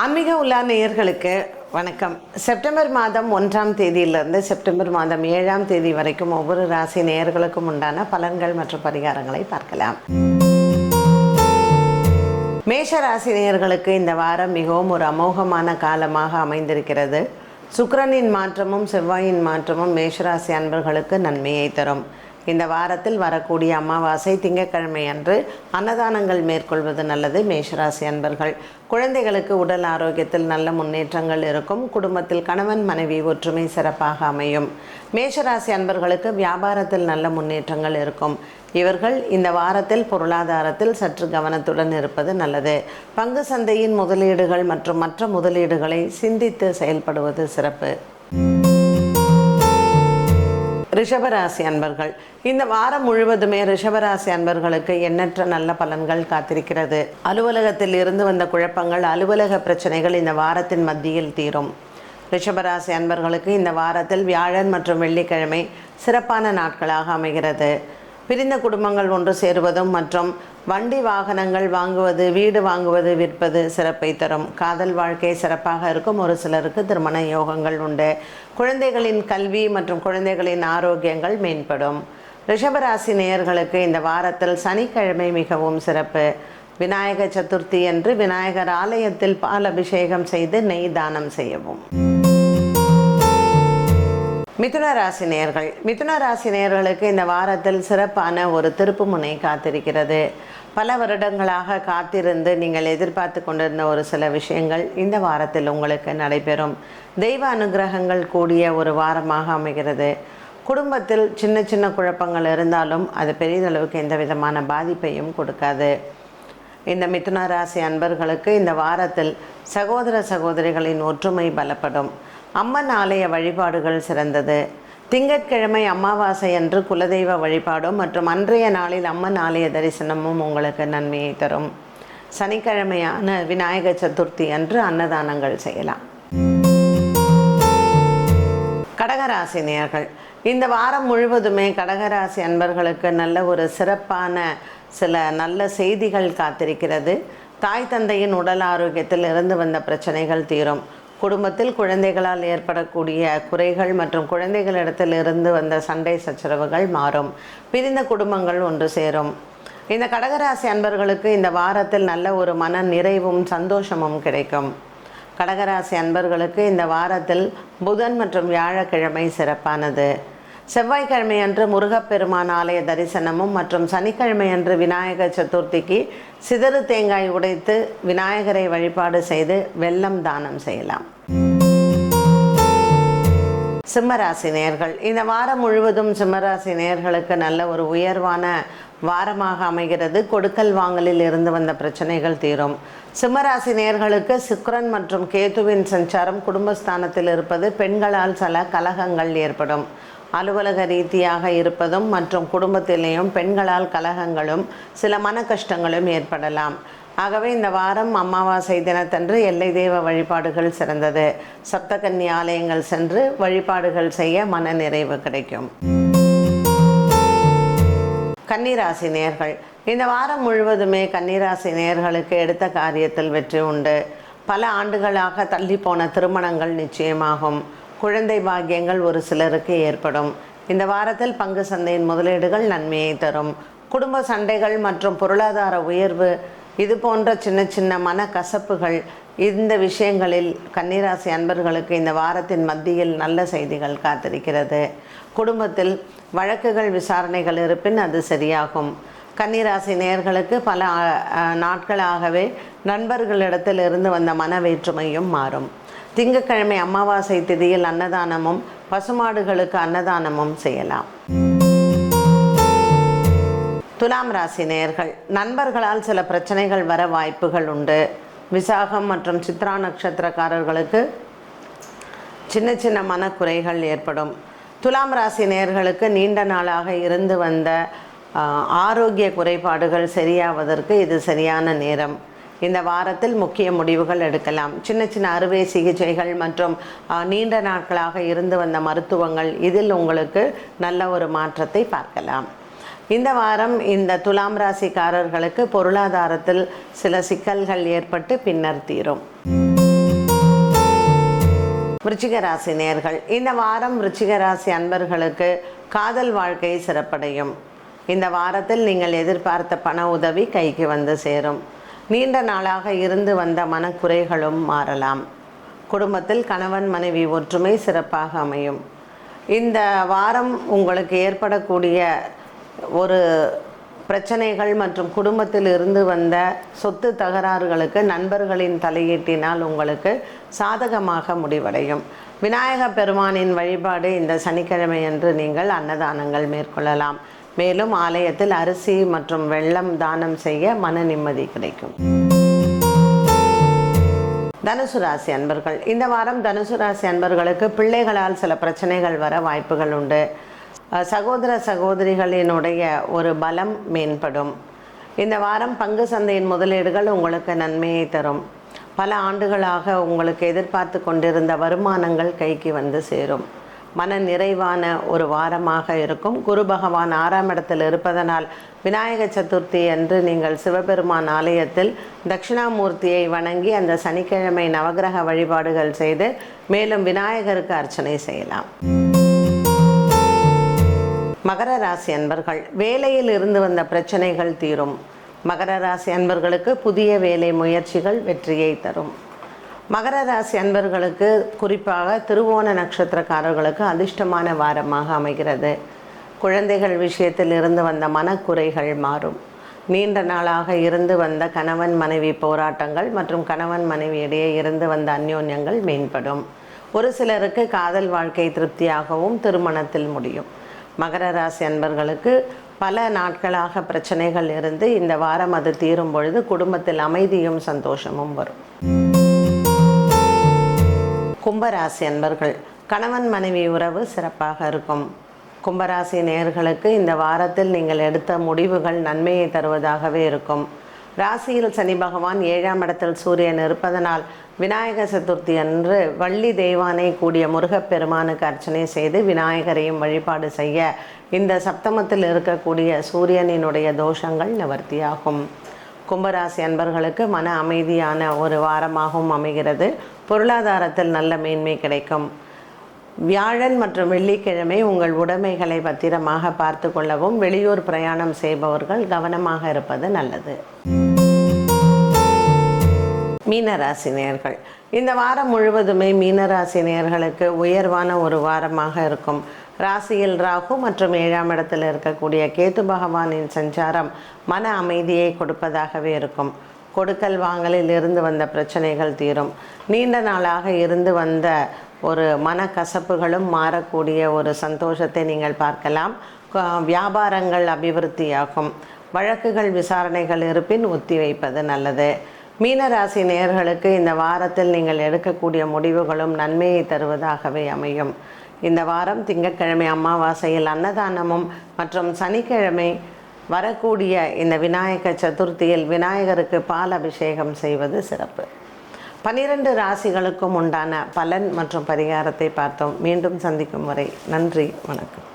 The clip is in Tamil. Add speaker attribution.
Speaker 1: ஆன்மீக உலா நேயர்களுக்கு வணக்கம். செப்டம்பர் மாதம் ஒன்றாம் தேதியிலிருந்து செப்டம்பர் மாதம் ஏழாம் தேதி வரைக்கும் ஒவ்வொரு ராசி நேயர்களுக்கும் உண்டான பலன்கள் மற்றும் பரிகாரங்களை பார்க்கலாம். மேஷ ராசி நேயர்களுக்கு இந்த வாரம் மிகவும் ஒரு அமோகமான காலமாக அமைந்திருக்கிறது. சுக்கரனின் மாற்றமும் செவ்வாயின் மாற்றமும் மேஷராசி அன்பர்களுக்கு நன்மையை தரும். இந்த வாரத்தில் வரக்கூடிய அமாவாசை திங்கட்கிழமை அன்று அன்னதானங்கள் மேற்கொள்வது நல்லது மேஷராசி அன்பர்கள். குழந்தைகளுக்கு உடல் ஆரோக்கியத்தில் நல்ல முன்னேற்றங்கள் இருக்கும். குடும்பத்தில் கணவன் மனைவி ஒற்றுமை சிறப்பாக அமையும். மேஷராசி அன்பர்களுக்கு வியாபாரத்தில் நல்ல முன்னேற்றங்கள் இருக்கும். இவர்கள் இந்த வாரத்தில் பொருளாதாரத்தில் சற்று கவனத்துடன் இருப்பது நல்லது. பங்கு சந்தையின் முதலீடுகள் மற்றும் மற்ற முதலீடுகளை சிந்தித்து செயல்படுவது சிறப்பு. ரிஷபராசி அன்பர்கள் இந்த வாரம் முழுவதுமே ரிஷபராசி அன்பர்களுக்கு எண்ணற்ற நல்ல பலன்கள் காத்திருக்கிறது. அலுவலகத்தில் இருந்து வந்த குழப்பங்கள் அலுவலக பிரச்சனைகள் இந்த வாரத்தின் மத்தியில் தீரும். ரிஷபராசி அன்பர்களுக்கு இந்த வாரத்தில் வியாழன் மற்றும் வெள்ளிக்கிழமை சிறப்பான நாட்களாக அமைகிறது. பிரிந்த குடும்பங்கள் ஒன்று சேருவதும் மற்றும் வண்டி வாகனங்கள் வாங்குவது வீடு வாங்குவது விற்பது சிறப்பை தரும். காதல் வாழ்க்கை சிறப்பாக இருக்கும். ஒரு சிலருக்கு திருமண யோகங்கள் உண்டு. குழந்தைகளின் கல்வி மற்றும் குழந்தைகளின் ஆரோக்கியங்கள் மேம்படும். ரிஷபராசி நேயர்களுக்கு இந்த வாரத்தில் சனிக்கிழமை மிகவும் சிறப்பு. விநாயக சதுர்த்தி என்று விநாயகர் ஆலயத்தில் பால் அபிஷேகம் செய்து நெய் தானம் செய்யவும். மிதுன ராசி நேர்கள் மிதுன ராசி நேர்களுக்கு இந்த வாரத்தில் சிறப்பான ஒரு திருப்புமுனை காத்திருக்கிறது. பல வருடங்களாக காத்திருந்து நீங்கள் எதிர்பார்த்து கொண்டிருந்த ஒரு சில விஷயங்கள் இந்த வாரத்தில் உங்களுக்கு நடைபெறும். தெய்வ அனுகிரகங்கள் கூடிய ஒரு வாரமாக அமைகிறது. குடும்பத்தில் சின்ன சின்ன குழப்பங்கள் இருந்தாலும் அது பெரிதளவுக்கு எந்த விதமான பாதிப்பையும் கொடுக்காது. இந்த மிதுன ராசி அன்பர்களுக்கு இந்த வாரத்தில் சகோதர சகோதரிகளின் ஒற்றுமை பலப்படும். அம்மன் ஆலய வழிபாடுகள் சிறந்தது. திங்கட்கிழமை அமாவாசை அன்று குலதெய்வ வழிபாடும் மற்றும் அன்றைய நாளில் அம்மன் ஆலய தரிசனமும் உங்களுக்கு நன்மையை தரும். சனிக்கிழமையான விநாயக சதுர்த்தி அன்று அன்னதானங்கள் செய்யலாம். கடகராசி நேர்கள் இந்த வாரம் முழுவதுமே கடகராசி அன்பர்களுக்கு நல்ல ஒரு சிறப்பான சில நல்ல செய்திகள் காத்திருக்கிறது. தாய் தந்தையின் உடல் ஆரோக்கியத்தில் இருந்து வந்த பிரச்சனைகள் தீரும். குடும்பத்தில் குழந்தைகளால் ஏற்படக்கூடிய குறைகள் மற்றும் குழந்தைகளிடத்தில் இருந்து வந்த சண்டை சச்சரவுகள் மாறும். பிரிந்த குடும்பங்கள் ஒன்று சேரும். இந்த கடகராசி அன்பர்களுக்கு இந்த வாரத்தில் நல்ல ஒரு மன நிறைவும் சந்தோஷமும் கிடைக்கும். கடகராசி அன்பர்களுக்கு இந்த வாரத்தில் புதன் மற்றும் வியாழக்கிழமை சிறப்பானது. செவ்வாய்க்கிழமை அன்று முருகப்பெருமான் ஆலய தரிசனமும் மற்றும் சனிக்கிழமை அன்று விநாயகர் சதுர்த்திக்கு சிதறு தேங்காய் உடைத்து விநாயகரை வழிபாடு செய்து வெள்ளம் தானம் செய்யலாம். சிம்மராசி நேர்கள். இந்த வாரம் முழுவதும் சிம்மராசி நேர்களுக்கு நல்ல ஒரு உயர்வான வாரமாக அமைகிறது. கொடுக்கல் வாங்கலில் இருந்து வந்த பிரச்சனைகள் தீரும். சிம்மராசி நேர்களுக்கு சுக்ரன் மற்றும் கேதுவின் சஞ்சாரம் குடும்பஸ்தானத்தில் இருப்பது பெண்களால் சில கலகங்கள் ஏற்படும். அலுவலக ரீதியாக இருப்பதும் மற்றும் குடும்பத்திலேயும் பெண்களால் கலகங்களும் சில மன கஷ்டங்களும் ஏற்படலாம். ஆகவே இந்த வாரம் அமாவாசை தினத்தன்று எல்லை தெய்வ வழிபாடுகள் சிறந்தது. சப்தகன்னி ஆலயங்கள் சென்று வழிபாடுகள் செய்ய மன நிறைவு கிடைக்கும். கன்னிராசி நேர்கள். இந்த வாரம் முழுவதுமே கன்னிராசி நேர்களுக்கு எடுத்த காரியத்தில் வெற்றி உண்டு. பல ஆண்டுகளாக தள்ளி போன திருமணங்கள் நிச்சயமாகும். குழந்தை பாக்கியங்கள் ஒரு சிலருக்கு ஏற்படும். இந்த வாரத்தில் பங்கு சந்தையின் முதலீடுகள் நன்மையை தரும். குடும்ப சண்டைகள் மற்றும் பொருளாதார உயர்வு இது போன்ற சின்ன சின்ன மன கசப்புகள் இந்த விஷயங்களில் கன்னிராசி அன்பர்களுக்கு இந்த வாரத்தின் மத்தியில் நல்ல செய்திகள் காத்திருக்கிறது. குடும்பத்தில் வழக்குகள் விசாரணைகள் இருப்பின் அது சரியாகும். கன்னிராசி நேர்களுக்கு பல நாட்களாகவே நண்பர்களிடத்தில் இருந்து வந்த மன வேற்றுமையும் மாறும். திங்கட்கிழமை அமாவாசை திதியில் அன்னதானமும் பசுமாடுகளுக்கு அன்னதானமும் செய்யலாம். துலாம் ராசி நேயர்கள் நண்பர்களால் சில பிரச்சனைகள் வர வாய்ப்புகள் உண்டு. விசாகம் மற்றும் சித்ரா நட்சத்திரக்காரர்களுக்கு சின்ன சின்ன மனக்குறைகள் ஏற்படும். துலாம் ராசி நேயர்களுக்கு நீண்ட நாளாக இருந்து வந்த ஆரோக்கிய குறைபாடுகள் சரியாவதற்கு இது சரியான நேரம். இந்த வாரத்தில் முக்கிய முடிவுகள் எடுக்கலாம். சின்ன சின்ன அறுவை சிகிச்சைகள் மற்றும் நீண்ட நாட்களாக இருந்து வந்த மருத்துவங்கள் இதில் உங்களுக்கு நல்ல ஒரு மாற்றத்தை பார்க்கலாம். இந்த வாரம் இந்த துலாம் ராசிக்காரர்களுக்கு பொருளாதாரத்தில் சில சிக்கல்கள் ஏற்பட்டு பின்னர் தீரும். விருச்சிக ராசி நேர்கள் இந்த வாரம் விருச்சிக ராசி அன்பர்களுக்கு காதல் வாழ்க்கை சிறப்படையும். இந்த வாரத்தில் நீங்கள் எதிர்பார்த்த பண உதவி கைக்கு வந்து சேரும். நீண்ட நாளாக இருந்து வந்த மனக்குறைகளும் மாறலாம். குடும்பத்தில் கணவன் மனைவி ஒற்றுமை சிறப்பாக அமையும். இந்த வாரம் உங்களுக்கு ஏற்படக்கூடிய ஒரு பிரச்சனைகள் மற்றும் குடும்பத்தில் இருந்து வந்த சொத்து தகராறுகளுக்கு நண்பர்களின் தலையீட்டினால் உங்களுக்கு சாதகமாக முடிவடையும். விநாயக பெருமானின் வழிபாடு இந்த சனிக்கிழமை அன்று நீங்கள் அன்னதானங்கள் மேற்கொள்ளலாம். மேலும் ஆலயத்தில் அரிசி மற்றும் வெள்ளம் தானம் செய்ய மன நிம்மதி கிடைக்கும். தனுசு ராசி அன்பர்கள் இந்த வாரம் தனுசு ராசி அன்பர்களுக்கு பிள்ளைகளால் சில பிரச்சனைகள் வர வாய்ப்புகள் உண்டு. சகோதர சகோதரிகளினுடைய ஒரு பலம் மேம்படும். இந்த வாரம் பங்கு சந்தையின் முதலீடுகள் உங்களுக்கு நன்மையை தரும். பல ஆண்டுகளாக உங்களுக்கு எதிர்பார்த்து கொண்டிருந்த வருமானங்கள் கைக்கு வந்து சேரும். மன நிறைவான ஒரு வாரமாக இருக்கும். குரு பகவான் ஆறாம் இடத்தில் இருப்பதனால் விநாயக சதுர்த்தி அன்று நீங்கள் சிவபெருமான் ஆலயத்தில் தட்சிணாமூர்த்தியை வணங்கி அந்த சனிக்கிழமை நவகிரக வழிபாடுகள் செய்து மேலும் விநாயகருக்கு அர்ச்சனை செய்யலாம். மகர ராசி அன்பர்கள் வேலையில் இருந்து வந்த பிரச்சனைகள் தீரும். மகர ராசி அன்பர்களுக்கு புதிய வேலை முயற்சிகள் வெற்றியை தரும். மகர ராசி அன்பர்களுக்கு குறிப்பாக திருவோண நட்சத்திரக்காரர்களுக்கு அதிர்ஷ்டமான வாரமாக அமைகிறது. குழந்தைகள் விஷயத்தில் இருந்து வந்த மனக்குறைகள் மாறும். நீண்ட நாளாக இருந்து வந்த கணவன் மனைவி போராட்டங்கள் மற்றும் கணவன் மனைவி இடையே இருந்து வந்த அந்யோன்யங்கள் மேம்படும். ஒரு சிலருக்கு காதல் வாழ்க்கை திருப்தியாகவும் திருமணத்தில் முடியும். மகர ராசி அன்பர்களுக்கு பல நாட்களாக பிரச்சனைகள் இருந்து இந்த வாரம் அது தீரும் பொழுது குடும்பத்தில் அமைதியும் சந்தோஷமும் வரும். கும்பராசி அன்பர்கள் கணவன் மனைவி உறவு சிறப்பாக இருக்கும். கும்பராசி நேயர்களுக்கு இந்த வாரத்தில் நீங்கள் எடுத்த முடிவுகள் நன்மையை தருவதாகவே இருக்கும். ராசியில் சனி பகவான் ஏழாம் இடத்தில் சூரியன் இருப்பதனால் விநாயக சதுர்த்தி அன்று வள்ளி தெய்வானை கூடிய முருகப்பெருமானுக்கு அர்ச்சனை செய்து விநாயகரையும் வழிபாடு செய்ய இந்த சப்தமத்தில் இருக்கக்கூடிய சூரியனினுடைய தோஷங்கள் நிவர்த்தியாகும். கும்பராசி அன்பர்களுக்கு மன அமைதியான ஒரு வாரமாகவும் அமைகிறது. பொருளாதாரத்தில் நல்ல மேன்மை கிடைக்கும். வியாழன் மற்றும் வெள்ளிக்கிழமை உங்கள் உடைமைகளை பத்திரமாக பார்த்து கொள்ளவும் வெளியூர் பிரயாணம் செய்பவர்கள் கவனமாக இருப்பது நல்லது. மீனராசி நேயர்கள் இந்த வாரம் முழுவதுமே மீனராசி நேயர்களுக்கு உயர்வான ஒரு வாரமாக இருக்கும். ராசியில் ராகு மற்றும் ஏழாம் இடத்தில் இருக்கக்கூடிய கேது பகவானின் சஞ்சாரம் மன அமைதியை கொடுப்பதாகவே இருக்கும். கொடுக்கல் வாங்கலில் இருந்து வந்த பிரச்சனைகள் தீரும். நீண்ட நாளாக இருந்து வந்த ஒரு மனக்கசப்புகளும் மாறக்கூடிய ஒரு சந்தோஷத்தை நீங்கள் பார்க்கலாம். வியாபாரங்கள் அபிவிருத்தியாகும். வழக்குகள் விசாரணைகள் இருப்பின் ஒத்தி வைப்பது நல்லது. மீனராசி நேயர்களுக்கு இந்த வாரத்தில் நீங்கள் எடுக்கக்கூடிய முடிவுகளும் நன்மையை தருவதாகவே அமையும். இந்த வாரம் திங்கட்கிழமை அமாவாசையில் அன்னதானமும் மற்றும் சனிக்கிழமை வரக்கூடிய இந்த விநாயக சதுர்த்தியில் விநாயகருக்கு பால் அபிஷேகம் செய்வது சிறப்பு. பனிரெண்டு ராசிகளுக்கும் உண்டான பலன் மற்றும் பரிகாரத்தை பார்த்தோம். மீண்டும் சந்திக்கும் வரை நன்றி வணக்கம்.